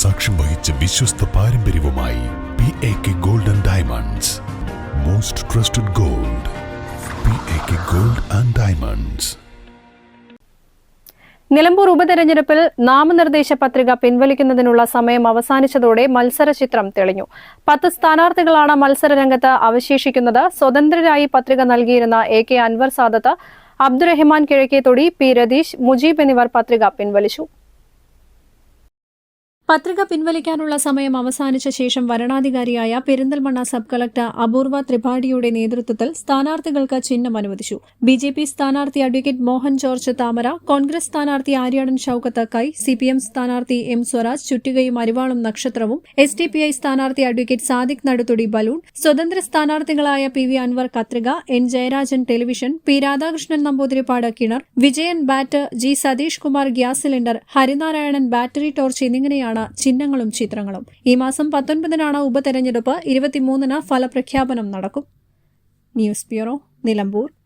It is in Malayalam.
സാക്ഷ്യം വഹിച്ച വിശ്വസ്ത പാരമ്പര്യവുമായി P A K gold and diamonds most trusted gold P A K gold and diamonds Nilambur ഉപതെരഞ്ഞെടുപ്പിൽ നാമനിർദ്ദേശ പത്രിക പിൻവലിക്കുന്നതിനുള്ള സമയം അവസാനിച്ചതോടെ മത്സര ചിത്രം തെളിഞ്ഞു. പത്ത് സ്ഥാനാർത്ഥികളാണ് മത്സരരംഗത്ത് അവശേഷിക്കുന്നത്. സ്വതന്ത്രരായി പത്രിക നൽകിയിരുന്ന A K Anwar Sadath Abdurahman Kizhakkethodi P Ratheesh Mujeeb എന്നിവർ പത്രിക പിൻവലിച്ചു. പത്രിക പിൻവലിക്കാനുള്ള സമയം അവസാനിച്ച ശേഷം വരണാധികാരിയായ പെരിന്തൽമണ്ണ സബ് കളക്ടർ അപൂർവ ത്രിപാഠിയുടെ നേതൃത്വത്തിൽ സ്ഥാനാർത്ഥികൾക്ക് ചിഹ്നം അനുവദിച്ചു. ബി ജെ പി സ്ഥാനാർത്ഥി അഡ്വക്കേറ്റ് മോഹൻ ജോർജ് താമര കോൺഗ്രസ് സ്ഥാനാർത്ഥി ആര്യാടൻ ഷൌക്കത്ത് കൈ സി പി എം സ്ഥാനാർത്ഥി എം സ്വരാജ് ചുറ്റികയും അരിവാളും നക്ഷത്രവും എസ് ഡി പി ഐ സ്ഥാനാർത്ഥി അഡ്വക്കേറ്റ് സാദിഖ് നടുത്തുടി ബലൂൺ സ്വതന്ത്ര സ്ഥാനാർത്ഥികളായ പി വി അൻവർ കത്രിക N Jayarajan television P Radhakrishnan Namboothiripad കിണർ Vijayan bat G Satheesh Kumar gas cylinder Harinarayanan battery torch എന്നിങ്ങനെയാണ് ചിഹ്നങ്ങളും ചിത്രങ്ങളും. ഈ മാസം പത്തൊൻപതിനാണ് ഉപതെരഞ്ഞെടുപ്പ്. ഇരുപത്തിമൂന്നിന് ഫലപ്രഖ്യാപനം നടക്കും. News bureau Nilambur.